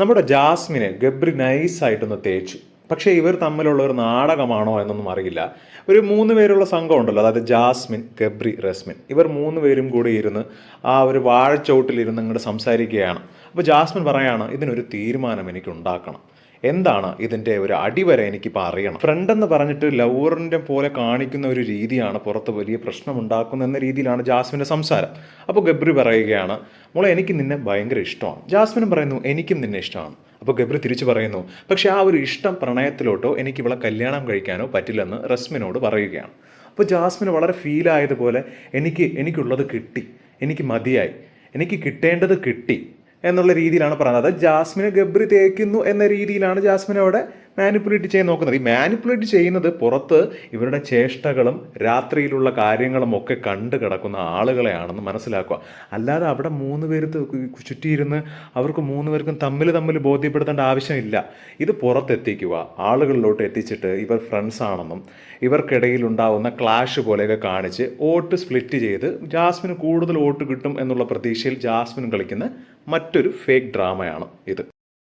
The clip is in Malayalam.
നമ്മുടെ ജാസ്മിനെ ഗബ്രി നൈസായിട്ടൊന്ന് തേച്ചു. പക്ഷേ ഇവർ തമ്മിലുള്ള ഒരു നാടകമാണോ എന്നൊന്നും അറിയില്ല. ഒരു മൂന്ന് പേരുള്ള സംഘം ഉണ്ടല്ലോ അതായത് ജാസ്മിൻ ഗബ്രി റസ്മിൻ. ഇവർ മൂന്ന് പേരും കൂടി ഇരുന്ന് ആ ഒരു വാഴച്ചോട്ടിലിരുന്ന് ഇങ്ങോട്ട് സംസാരിക്കുകയാണ്. അപ്പോൾ ജാസ്മിൻ പറയാണ് ഇതിനൊരു തീരുമാനം എനിക്ക് ഉണ്ടാക്കണം എന്താണ് ഇതിന്റെ ഒരു അടിവര എനിക്കിപ്പോൾ അറിയണം. ഫ്രണ്ട് എന്ന് പറഞ്ഞിട്ട് ലവറിന്റെ പോലെ കാണിക്കുന്ന ഒരു രീതിയാണ് പുറത്ത് വലിയ പ്രശ്നം ഉണ്ടാക്കുന്ന എന്ന രീതിയിലാണ് ജാസ്മിന്റെ സംസാരം. അപ്പോൾ ഗബ്രി പറയുകയാണ് മോളെ എനിക്ക് നിന്നെ ഭയങ്കര ഇഷ്ടമാണ്. ജാസ്മിനും പറയുന്നു എനിക്കും നിന്നെ ഇഷ്ടമാണ്. അപ്പോൾ ഗബ്രി തിരിച്ചു പറയുന്നു പക്ഷേ ആ ഒരു ഇഷ്ടം പ്രണയത്തിലോട്ടോ എനിക്ക് ഇവളെ കല്യാണം കഴിക്കാനോ പറ്റില്ലെന്ന് റസ്മിനോട് പറയുകയാണ്. അപ്പോൾ ജാസ്മിന് വളരെ ഫീലായതുപോലെ എനിക്ക് എനിക്കുള്ളത് കിട്ടി. എനിക്ക് മതിയായി. എനിക്ക് കിട്ടേണ്ടത് കിട്ടി. എന്നുള്ള രീതിയിലാണ് പറയുന്നത്. അത് ജാസ്മിനെ ഗബ്രി തേക്കുന്നു എന്ന രീതിയിലാണ് ജാസ്മിൻ അവിടെ മാനിപ്പുലേറ്റ് ചെയ്യാൻ നോക്കുന്നത്. ഈ മാനിപ്പുലേറ്റ് ചെയ്യുന്നത് പുറത്ത് ഇവരുടെ ചേഷ്ടകളും രാത്രിയിലുള്ള കാര്യങ്ങളും ഒക്കെ കണ്ടു കിടക്കുന്ന ആളുകളെയാണെന്ന് മനസ്സിലാക്കുക. അല്ലാതെ അവിടെ മൂന്ന് പേര് ചുറ്റിയിരുന്ന് അവർക്ക് മൂന്ന് പേർക്കും തമ്മിൽ തമ്മിൽ ബോധ്യപ്പെടുത്തേണ്ട ആവശ്യമില്ല. ഇത് പുറത്തെത്തിക്കുക ആളുകളിലോട്ട് എത്തിച്ചിട്ട് ഇവർ ഫ്രണ്ട്സ് ആണെന്നും ഇവർക്കിടയിൽ ഉണ്ടാവുന്ന ക്ലാഷ് പോലെയൊക്കെ കാണിച്ച് വോട്ട് സ്പ്ലിറ്റ് ചെയ്ത് ജാസ്മിന് കൂടുതൽ വോട്ട് കിട്ടും എന്നുള്ള പ്രതീക്ഷയിൽ ജാസ്മിൻ കളിക്കുന്ന മറ്റൊരു ഫേക്ക് ഡ്രാമയാണ് ഇത്.